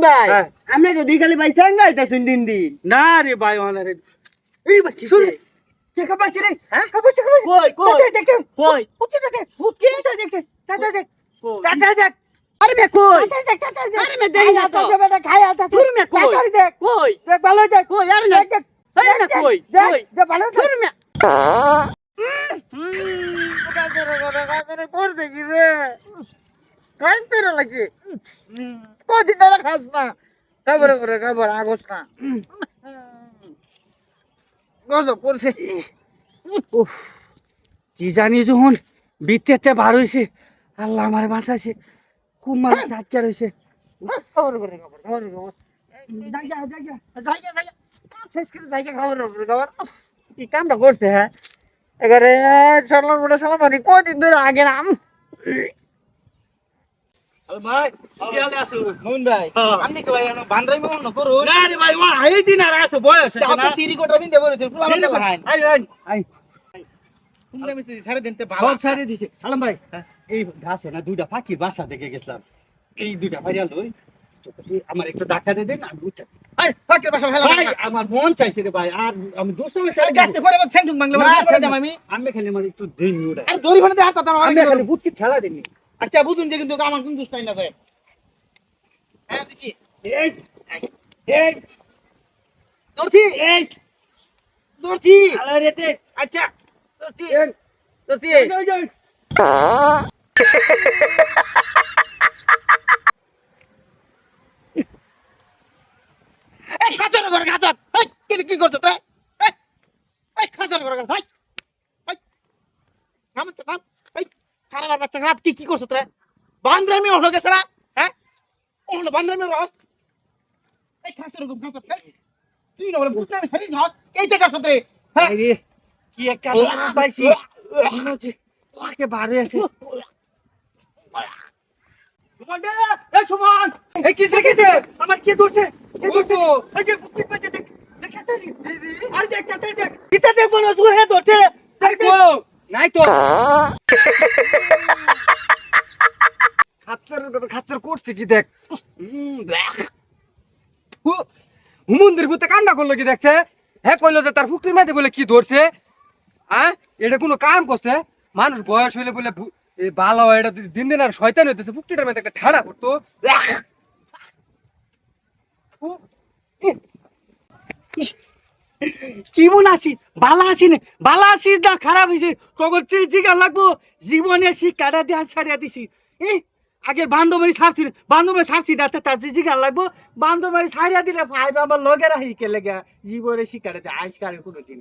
ভাই হ্যাঁ। আমরা তো দুই খালি ভাই সাঙ্গা এটা শুন দিন দিন না রে ভাই ওনার এই বাচ্চি শুন কে খাবাইছি রে হ্যাঁ? খাবাইছি খাবাইছি কই কই দেখ দেখ কই উঠে দেখ উঠে দেখ দেখ দেখ দেখ দেখ কই দেখ আরে মে কই আরে মে দেখ না তো খাই আলতা তোর মে কই তাড়াতাড়ি দেখ কই দেখ ভালো দেখ কই আরে না দেখ আরে না কই কই দেখ ভালো তোর মে কোন দেখি রে খাই পেরে লাগছে। কদিন ধরে খাস না। খাবার করে খাবার আগস না। গজব করছে। উফ কি জানি যখন বিত্তেতে বার হয়েছে আল্লাহ আমার বাঁচাইছে। মাছ আটকে রয়েছে খাবার করে খাবার খাবার খাবার জায়গা জায়গা জায়গা জায়গা। শেষ করে জায়গা খাবার খাবার কি কামটা করছে হ্যাঁ? এবারে সালার বড় সালা ধরি কদিন ধরে আগে না দুইটা পাখি বাসা দেখে গেছিলাম। এই দুইটা ভাইরাল লই আমার একটু ধাক্কা দিয়ে দেন আমি উঠে আমার মন চাইছে রে ভাই আর আমি আরে গাছতে বাংলা আমি। আমি খালি একটু দিন দড়ি ভানে হাত আমি আমি খালি বুটকি ঠেলা দিনি আচ্ছা বুঝুন যে কিন্তু আমার কিন্তু দুষ্টাই না দেয় হ্যাঁ দিচ্ছি। আরে রেতে আচ্ছা এই, এই। এই খাতর এই কি কি করছ তুই এই এই খাতর করে খাতর এই নাম তো নাম এই খারাপ বাচ্চা খারাপ কি কি করছ তুই বান্দ্রামি হলো গেছে না হ্যাঁ ও হলো বান্দ্রামি রস এই খাতর করে খাতর এই তুই না বলে বুঝতে আমি ফেলি যাস এই থেকে করছ রে হ্যাঁ আরে, কি একটা আনন্দ পাইছি মনে হচ্ছে ওকে বারে আছে সুমন দে, এই সুমন এই কিসে কিসে আমার কি ধরছে কি ধরছে এই যে বুকটি পেতে দেখ দেখছ তাই আর দেখ তাই দেখ কিতা দেখ মনে হচ্ছে হে ধরছে দেখ তো নাই তো করছে কি দেখ। হুম দেখ। হুমন্দির ভূতে কান্না করল কি দেখছে? হ্যাঁ কইলো যে তার ফুকরির মাঝে বলে কি ধরছে? হ্যাঁ এটা কোনো কাম করছে? মানুষ বয়স হইলে বলে এটা দিন দিন আর শয়তান হইতেছে ফুকরিটার একটা ঠাড়া করতো। আছি বালা আছি না? বালা না খারাপ হয়েছে তখন তুই জিগা লাগবো? জীবনে শিক্ষাটা দেওয়া ছাড়িয়া দিছি। আগে বান্ধবী ছাড়ছি বান্ধবী ছাড়ছি না, তা তার জিগা লাগবো। বান্ধবী সারিয়া দিলে ভাই বাবা লগে লগেরা হিকে লেগে জীবনে শিকারে আজকাল কোনো দিন